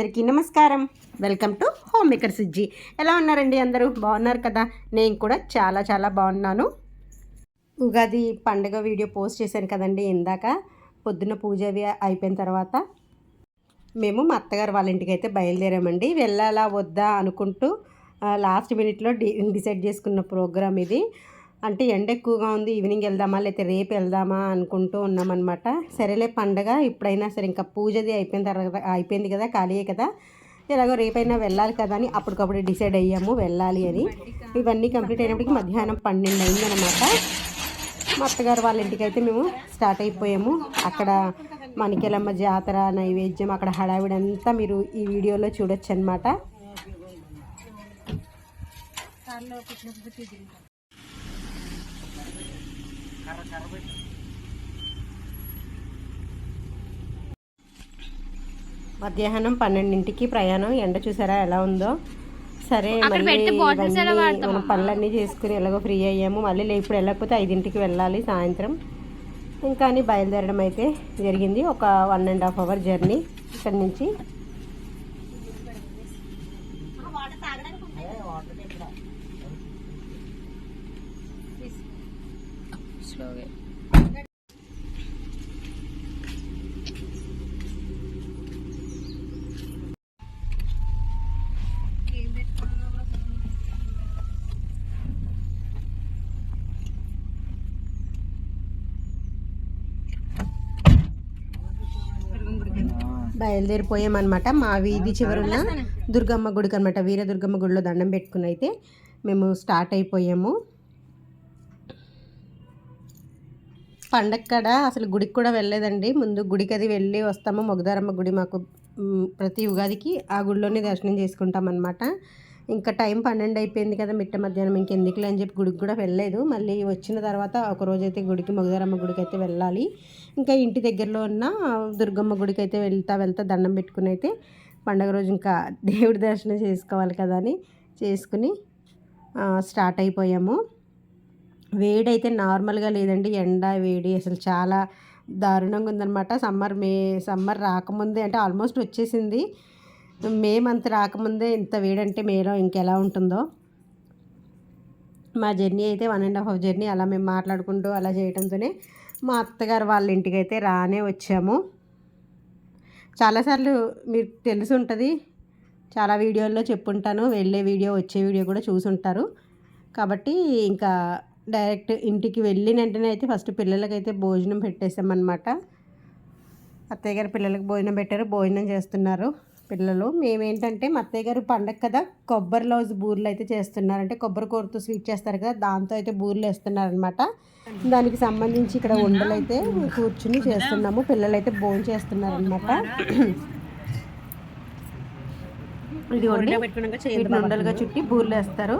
అందరికీ నమస్కారం. Welcome to home maker Sujji. ఎలా ఉన్నారండి అందరూ? బాగున్నారు కదా? నేను కూడా చాలా చాలా బాగున్నాను. ఉగాది పండగ వీడియో పోస్ట్ చేశాను కదండి ఇందాక. పొద్దున్న పూజ అవి అయిపోయిన తర్వాత మేము మా అత్తగారు వాళ్ళ ఇంటికి అయితే బయలుదేరామండి. వెళ్ళాలా వద్దా అనుకుంటూ లాస్ట్ మినిట్లో డి డిసైడ్ చేసుకున్న ప్రోగ్రామ్ ఇది. అంటే ఎండ ఎక్కువగా ఉంది ఈవినింగ్ వెళ్దామా లేకపోతే రేపు వెళ్దామా అనుకుంటూ ఉన్నామన్నమాట. సరేలే పండగ ఇప్పుడైనా సరే ఇంకా పూజది అయిపోయిన తర్వాత అయిపోయింది కదా ఖాళీయే కదా. ఎలాగో రేపైనా వెళ్ళాలి కదా అని అప్పటికప్పుడు డిసైడ్ అయ్యాము వెళ్ళాలి అని. ఇవన్నీ కంప్లీట్ అయినప్పటికి మధ్యాహ్నం పన్నెండు అయిందనమాట మా అత్తగారు వాళ్ళ ఇంటికి అయితే మేము స్టార్ట్ అయిపోయాము. అక్కడ మణికెలమ్మ జాతర నైవేద్యం అక్కడ హడావిడంతా మీరు ఈ వీడియోలో చూడొచ్చు అనమాట మధ్యాహ్నం పన్నెండింటికి ప్రయాణం. ఎండ చూసారా ఎలా ఉందో? సరే మనం పనులన్నీ చేసుకుని ఎలాగో ఫ్రీ అయ్యాము. మళ్ళీ లే- ఇప్పుడు వెళ్ళకపోతే ఐదింటికి వెళ్ళాలి సాయంత్రం. ఇంకా అని బయలుదేరడం అయితే జరిగింది. ఒక one and half hour journey ఇక్కడి నుంచి. బయలుదేరిపోయామన్నమాట. మా వీధి చివరున్న దుర్గమ్మ గుడికి అనమాట వీర దుర్గమ్మ గుడిలో దండం పెట్టుకుని అయితే మేము స్టార్ట్ అయిపోయాము. పండగ కాడ అసలు గుడికి కూడా వెళ్ళలేదండి. ముందు గుడికి అది వెళ్ళి వస్తాము. మొగదారమ్మ గుడి మాకు ప్రతి ఉగాదికి ఆ గుడిలోనే దర్శనం చేసుకుంటాం అనమాట ఇంకా టైం పన్నెండు అయిపోయింది కదా మిట్ట మధ్యాహ్నం ఇంకెందుకులే అని చెప్పి గుడికి కూడా వెళ్ళలేదు. మళ్ళీ వచ్చిన తర్వాత ఒక రోజు అయితే గుడికి మొగదారమ్మ గుడికి అయితే వెళ్ళాలి. ఇంకా ఇంటి దగ్గరలో ఉన్న దుర్గమ్మ గుడికి అయితే వెళ్తా వెళ్తా దండం పెట్టుకుని అయితే పండగ రోజు ఇంకా దేవుడి దర్శనం చేసుకోవాలి కదా అని చేసుకుని స్టార్ట్ అయిపోయాము. వేడి అయితే నార్మల్గా లేదండి ఎండ వేడి అసలు చాలా దారుణంగా ఉందన్నమాట. సమ్మర్ మే సమ్మర్ రాకముందే అంటే ఆల్మోస్ట్ వచ్చేసింది. మే మంత్ రాకముందే ఇంత వేడంటే మేలో ఇంకెలా ఉంటుందో. మా జర్నీ అయితే వన్ అండ్ హాఫ్ జర్నీ అలా మేము మాట్లాడుకుంటూ అలా చేయడంతోనే మా అత్తగారు వాళ్ళ ఇంటికి అయితే రానే వచ్చాము. చాలాసార్లు మీరు తెలిసి ఉంటుంది చాలా వీడియోల్లో చెప్పుంటాను వెళ్ళే వీడియో వచ్చే వీడియో కూడా చూసుంటారు. కాబట్టి ఇంకా డైరెక్ట్ ఇంటికి వెళ్ళిన వెంటనే అయితే ఫస్ట్ పిల్లలకైతే భోజనం పెట్టేసామన్నమాట. అత్తయ్య గారు పిల్లలకి భోజనం పెట్టారు భోజనం చేస్తున్నారు. పిల్లలు. మేమేంటంటే మా అత్తయ్య గారు పండగ కదా కొబ్బరి లౌజ్ బూర్లు అయితే చేస్తున్నారు. అంటే కొబ్బరి కూరతో స్వీట్ చేస్తారు కదా దాంతో అయితే బూర్లు వేస్తున్నారనమాట దానికి సంబంధించి ఇక్కడ ఉండలు అయితే కూర్చుని చేస్తున్నాము. పిల్లలు అయితే భోజనం చేస్తున్నారనమాట ఇది వండి ఉండలుగా చుట్టి బూర్లు వేస్తారు.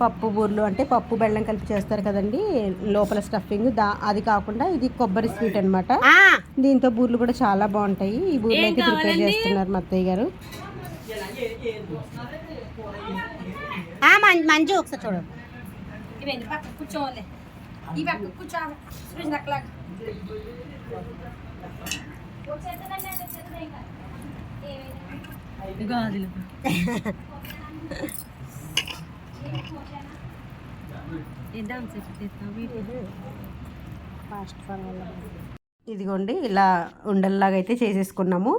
పప్పు బూర్లు అంటే పప్పు బెల్లం కలిపి చేస్తారు కదండి లోపల స్టఫింగ్ దా అది కాకుండా ఇది కొబ్బరి స్వీట్ అన్నమాట. దీంతో బూర్లు కూడా చాలా బాగుంటాయి. ఈ బూర్లు అయితే ప్రిపేర్ చేస్తున్నారు మా అత్తయ్య గారు మంచి ఒకసారి చూడండి కూర్చోవాలి. ఇదిగోండి ఇలా ఉండల్లాగా అయితే చేసేసుకున్నాము.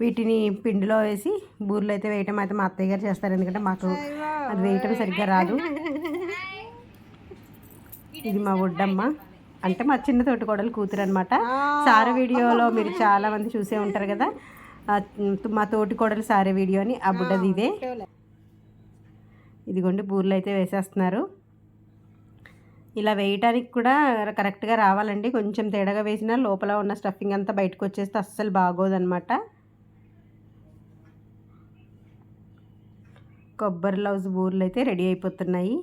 వీటిని పిండిలో వేసి బూర్లు అయితే వేయటం అయితే మా అత్తయ్య గారు చేస్తారు. ఎందుకంటే మాకు అది వేయటం సరిగ్గా రాదు. ఇది మా ఒడ్డమ్మ అంటే మా చిన్న తోటికోడలు కూతురు అనమాట సారా వీడియోలో మీరు చాలా మంది చూసే ఉంటారు కదా. మా తోటికోడలు సారే వీడియో అని. ఆ బుడ్డది ఇదే. ఇదిగోండి బూరెలు అయితే వేసేస్తున్నారు. ఇలా వేయటానికి కూడా కరెక్ట్గా రావాలండి. కొంచెం తేడాగా వేసినా లోపల ఉన్న స్టఫింగ్ అంతా బయటకు వచ్చేస్తే అస్సలు బాగోదన్నమాట. కొబ్బరి లౌజ్ బూరెలు అయితే రెడీ అయిపోతున్నాయి.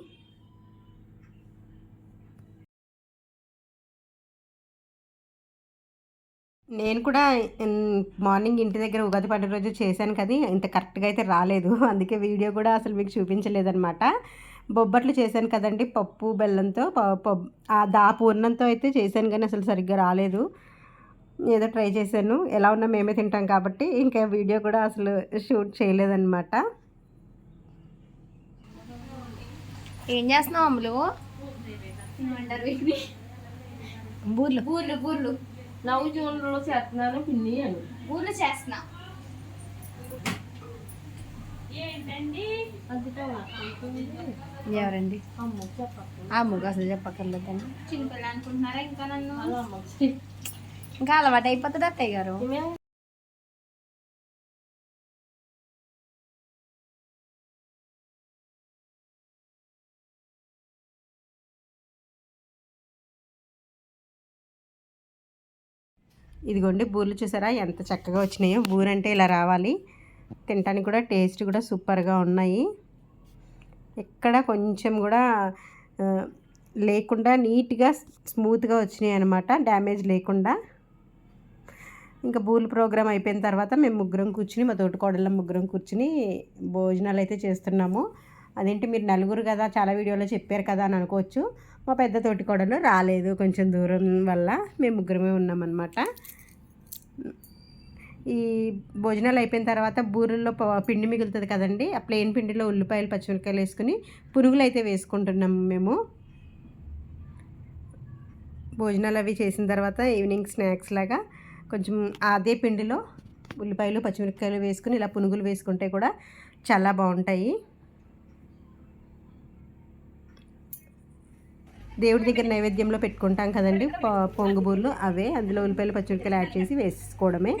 నేను కూడా మార్నింగ్ ఇంటి దగ్గర ఉగాది పండుగ రోజు చేశాను కదా ఇంత కరెక్ట్గా అయితే రాలేదు. అందుకే వీడియో కూడా అసలు మీకు చూపించలేదన్నమాట. బొబ్బట్లు చేశాను కదండి పప్పు బెల్లంతో ప- ప- ఆ దా పూర్ణంతో అయితే చేశాను కానీ అసలు సరిగ్గా రాలేదు. ఏదో ట్రై చేశాను. ఎలా ఉన్నా మేమే తింటాం కాబట్టి ఇంకా వీడియో కూడా అసలు షూట్ చేయలేదన్నమాట. ఏం చేస్తున్నావు అమ్ములు? బూర్లు. బూర్లు బూర్లు. నవ్వు జూన్లో చేస్తున్నాను పిన్ని అని. బూర్లు చేస్తున్నా. ఎవరండి? అమ్మకు అసలు చెప్పక్కర్లేదండి చిన్నపిల్ల అనుకుంటున్నారా ఇంకా నన్ను? ఇంకా అలవాటు అయిపోతుంది అత్తయ్య గారు. ఇదిగోండి బూర్లు చూసారా? ఎంత చక్కగా వచ్చినాయో. బూర అంటే ఇలా రావాలి. తినడానికి కూడా టేస్ట్ కూడా సూపర్గా ఉన్నాయి. ఎక్కడ కొంచెం కూడా లేకుండా నీట్గా స్మూత్గా వచ్చినాయి అనమాట డ్యామేజ్ లేకుండా. ఇంకా బూల్ ప్రోగ్రామ్ అయిపోయిన తర్వాత మేము ముగ్గురం కూర్చుని మా తోటికోడళ్ళ ముగ్గురం కూర్చుని భోజనాలు అయితే చేస్తున్నాము. అదేంటి మీరు నలుగురు కదా చాలా వీడియోలో చెప్పారు కదా అని అనుకోవచ్చు. మా పెద్ద తోటికోడలు రాలేదు కొంచెం దూరం వల్ల. మేము ముగ్గురమే ఉన్నామన్నమాట. ఈ భోజనాలు అయిపోయిన తర్వాత బూరెల్లో ప- పిండి మిగులుతుంది కదండి ఆ ప్లెయిన్ పిండిలో ఉల్లిపాయలు పచ్చిమిరకాయలు వేసుకుని పునుగులు అయితే వేసుకుంటున్నాము మేము. భోజనాలు అవి చేసిన తర్వాత ఈవినింగ్ స్నాక్స్ లాగా కొంచెం అదే పిండిలో ఉల్లిపాయలు పచ్చిమిరపకాయలు వేసుకుని ఇలా పునుగులు వేసుకుంటే కూడా చాలా బాగుంటాయి. దేవుడి దగ్గర నైవేద్యంలో పెట్టుకుంటాం కదండి పొ- పొంగుబూర్లు అవే అందులో ఉల్లిపాయలు పచ్చిమిరపకాయలు యాడ్ చేసి వేసుకోవడమే.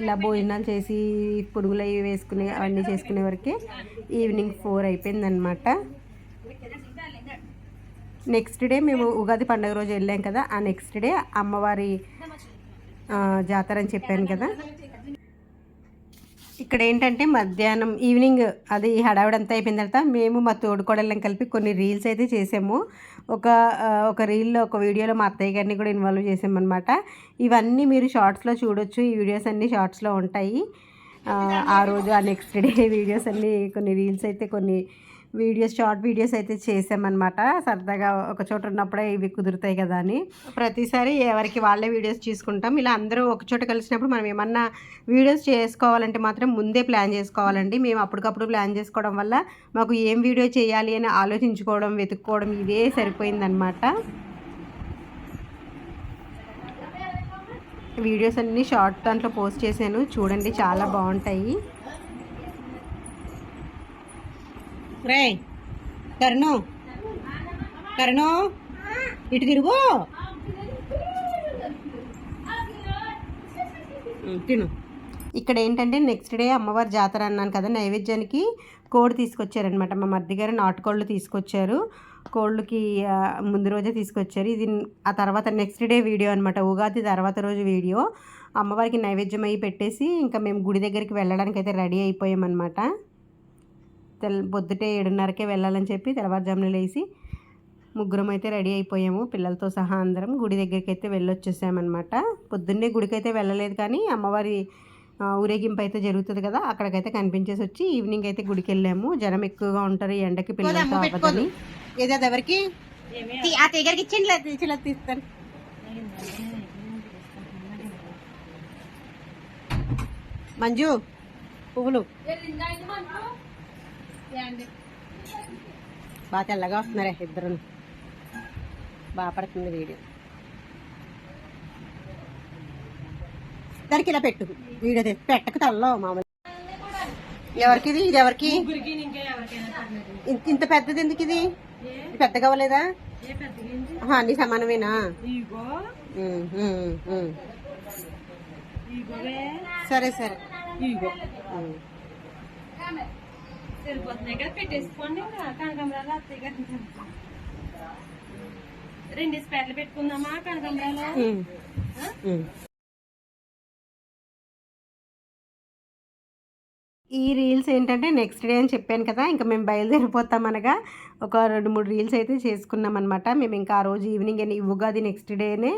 ఇలా భోజనాలు చేసి పురుగులు అవి వేసుకునే అవన్నీ చేసుకునే వరకే ఈవినింగ్ ఫోర్ అయిపోయిందనమాట నెక్స్ట్ డే మేము ఉగాది పండుగ రోజు వెళ్ళాం కదా ఆ నెక్స్ట్ డే అమ్మవారి జాతర అని చెప్పాను కదా. ఇక్కడ ఏంటంటే మధ్యాహ్నం ఈవినింగ్ అది హడావిడంతా అయిపోయిన తర్వాత మేము మా తోడుకోడళ్ళం కలిపి కొన్ని రీల్స్ అయితే చేసాము. ఒక ఒక రీల్లో ఒక వీడియోలో మా అత్తయ్య గారిని కూడా ఇన్వాల్వ్ చేసామన్నమాట. ఇవన్నీ మీరు షార్ట్స్లో చూడొచ్చు. ఈ వీడియోస్ అన్నీ షార్ట్స్లో ఉంటాయి. ఆ రోజు ఆ నెక్స్ట్ డే వీడియోస్ అన్నీ కొన్ని రీల్స్ అయితే కొన్ని వీడియోస్ షార్ట్ వీడియోస్ అయితే చేసామన్నమాట. సరదాగా ఒక చోట ఉన్నప్పుడే ఇవి కుదురుతాయి కదా అని. ప్రతిసారి ఎవరికి వాళ్ళే వీడియోస్ తీసుకుంటాం ఇలా అందరూ ఒక చోట కలిసినప్పుడు మనం ఏమన్నా వీడియోస్ చేసుకోవాలంటే మాత్రం ముందే ప్లాన్ చేసుకోవాలండి. మేము అప్పటికప్పుడు ప్లాన్ చేసుకోవడం వల్ల మాకు ఏం వీడియో చేయాలి అని ఆలోచించుకోవడం వెతుక్కోవడం ఇదే సరిపోయిందనమాట వీడియోస్ అన్నీ షార్ట్ దాంట్లో పోస్ట్ చేశాను. చూడండి చాలా బాగుంటాయి. రే కరుణు. కరుణు ఇటు తిరుగు. తిను. ఇక్కడ ఏంటంటే నెక్స్ట్ డే అమ్మవారి జాతర అన్నాను కదా నైవేద్యానికి కోడి తీసుకొచ్చారనమాట మా మర్ది గారు నాటుకోళ్ళు తీసుకొచ్చారు. కోళ్ళకి ముందు రోజే తీసుకొచ్చారు. ఇది ఆ తర్వాత నెక్స్ట్ డే వీడియో అనమాట ఉగాది తర్వాత రోజు వీడియో అమ్మవారికి నైవేద్యం అయ్యి పెట్టేసి ఇంకా మేము గుడి దగ్గరికి వెళ్ళడానికి అయితే రెడీ అయిపోయామన్నమాట. తెల్ పొద్దుటే ఏడున్నరకే వెళ్ళాలని చెప్పి తెల్లవారుజామున లేచి ముగ్గురం అయితే రెడీ అయిపోయాము. పిల్లలతో సహా అందరం గుడి దగ్గరికి అయితే వెళ్ళొచ్చేసామన్నమాట. పొద్దున్నే గుడికి అయితే వెళ్ళలేదు కానీ అమ్మవారి ఊరేగింపు అయితే జరుగుతుంది కదా అక్కడికైతే కనిపించేసి వచ్చి ఈవినింగ్ అయితే గుడికి వెళ్ళాము జనం ఎక్కువగా ఉంటారు ఈ ఎండకి పిల్లలతో అవ్వదని ఏదో ఎవరికి? ఆ తీగరికి ఇచ్చిండి ఇచ్చి తీస్తాను. మంజు పువ్వులు. బాగా తెల్లగా వస్తున్నారే ఇద్దరు బాగా పడుతుంది వీడియో. దానికి ఇలా పెట్టు. వీడియో పెట్టకు తల్లో మామూలు. ఎవరికి? ఇది ఇది ఎవరికి ఇంత- పెద్దది ఎందుకు ఇది పెద్దగా అవ్వలేదా? అన్ని సమానమేనా. సరే సరే. సరిపోతున్నాయి కదా పెట్టేసుకోండి. కనకంబరాలు అత్తయ్య గారు రెండు స్పెట్లు పెట్టుకుందామా కనకంబరాలు. ఈ రీల్స్ ఏంటంటే నెక్స్ట్ డే అని చెప్పాను కదా ఇంకా మేము బయలుదేరిపోతాం అనగా ఒక రెండు మూడు రీల్స్ అయితే చేసుకున్నాం అనమాట మేము ఇంకా ఆ రోజు ఈవినింగ్ అని ఉగాది నెక్స్ట్ డేనే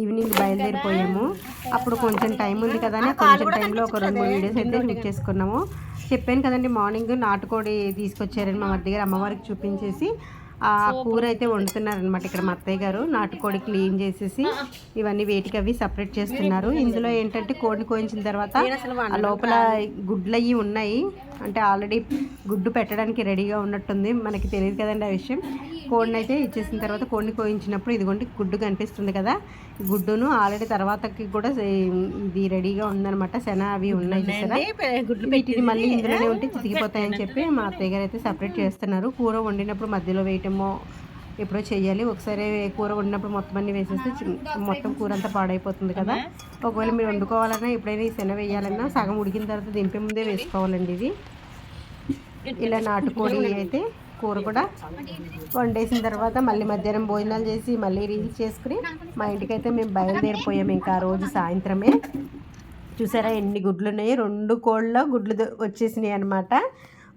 ఈవినింగ్ బయలుదేరిపోయాము. అప్పుడు కొంచెం టైం ఉంది కదా కొంచెం టైంలో ఒక రెండు మూడు వీడియోస్ అయితే షూట్ చేసుకున్నాము. చెప్పాను కదండి మార్నింగ్ నాటుకోడి తీసుకొచ్చారని మా మధ్య దగ్గర అమ్మవారికి చూపించేసి ఆ కూర అయితే వండుతున్నారనమాట ఇక్కడ మా అత్తయ్య గారు. నాటుకోడి క్లీన్ చేసేసి ఇవన్నీ వేటికి అవి సపరేట్ చేస్తున్నారు. ఇందులో ఏంటంటే కోడిని కోయించిన తర్వాత లోపల గుడ్లు అవి ఉన్నాయి. అంటే ఆల్రెడీ గుడ్డు పెట్టడానికి రెడీగా ఉన్నట్టుంది. మనకి తెలియదు కదండి ఆ విషయం. కోడిని అయితే ఇచ్చేసిన తర్వాత కోడిని కోయించినప్పుడు ఇదిగోండి గుడ్డు కనిపిస్తుంది కదా. గుడ్డును ఆల్రెడీ తర్వాతకి కూడా ఇది రెడీగా ఉందన్నమాట. శన అవి ఉన్నాయి చూసారా? వీటిని మళ్ళీ ఇందులోనే ఉంటే చితికిపోతాయని చెప్పి మా అత్తయ్య గారు అయితే సపరేట్ చేస్తున్నారు. కూర వండినప్పుడు మధ్యలో వేయటమో ఎప్పుడో చెయ్యాలి. ఒకసారి కూర వండినప్పుడు మొత్తం అన్ని వేసేస్తే మొత్తం కూర అంతా పాడైపోతుంది కదా. ఒకవేళ మీరు వండుకోవాలన్నా ఎప్పుడైనా ఈ శన వేయాలన్నా సగం ఉడికిన తర్వాత దింపే ముందే వేసుకోవాలండి ఇది. ఇలా నాటుకోడి అయితే కూర కూడా వండేసిన తర్వాత మళ్ళీ మధ్యాహ్నం భోజనాలు చేసి మళ్ళీ రీల్స్ చేసుకుని మా ఇంటికైతే మేము బయలుదేరిపోయాము ఇంకా ఆ రోజు సాయంత్రమే. చూసారా ఎన్ని గుడ్లు ఉన్నాయి? రెండు కోళ్ళ గుడ్లు వచ్చేసినాయి అనమాట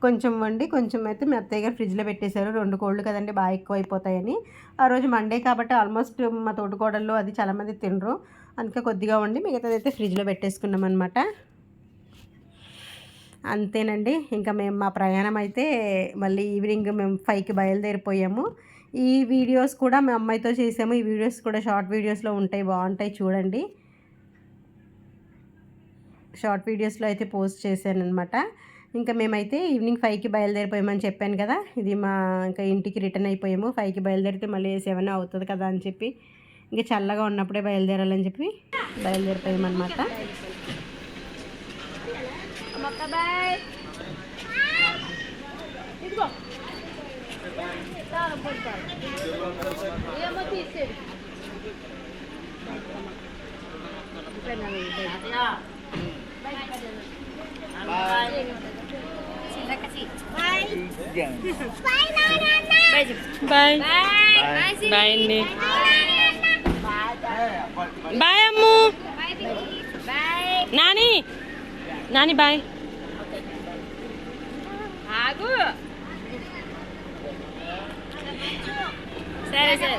కొంచెం వండి కొంచెం అయితే మీ అత్తయ్య గారు ఫ్రిడ్జ్లో పెట్టేశారు. రెండు కోళ్ళు కదండి బాగా ఎక్కువ అయిపోతాయని ఆ రోజు మండే కాబట్టి ఆల్మోస్ట్ మా తోటికోడళ్ళు అది చాలామంది తినరు. అందుకే కొద్దిగా వండి మిగతాది అయితే ఫ్రిడ్జ్లో పెట్టేసుకున్నాం అనమాట అంతేనండి. ఇంకా మేము మా ప్రయాణం అయితే మళ్ళీ ఈవినింగ్ మేము ఫైవ్కి బయలుదేరిపోయాము. ఈ వీడియోస్ కూడా మా అమ్మాయితో చేసాము. ఈ వీడియోస్ కూడా షార్ట్ వీడియోస్లో ఉంటాయి బాగుంటాయి చూడండి. షార్ట్ వీడియోస్లో అయితే పోస్ట్ చేశాను అనమాట ఇంకా మేమైతే ఈవినింగ్ ఫైవ్కి బయలుదేరిపోయామని చెప్పాను కదా ఇది మా ఇంకా ఇంటికి రిటర్న్ అయిపోయాము. ఫైవ్కి బయలుదేరితే మళ్ళీ సెవెన్ అవుతుంది కదా అని చెప్పి ఇంకా చల్లగా ఉన్నప్పుడే బయలుదేరాలని చెప్పి బయలుదేరిపోయామన్నమాట. ったばい。行くぞ。Täällä on portailla. Ja mä tiitsin. Mennään niin. Bye. Bye. Terima kasih. Bye. Bye, Nana. Bye. Bye. Bye. Bye, Nick. Bye, bye Bye, Nani. Nani, bye. ఆగు సరే సరే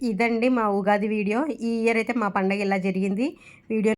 ఇదండి మా ఉగాది వీడియో. ఈ ఇయర్ అయితే మా పండగ ఇలా జరిగింది. వీడియో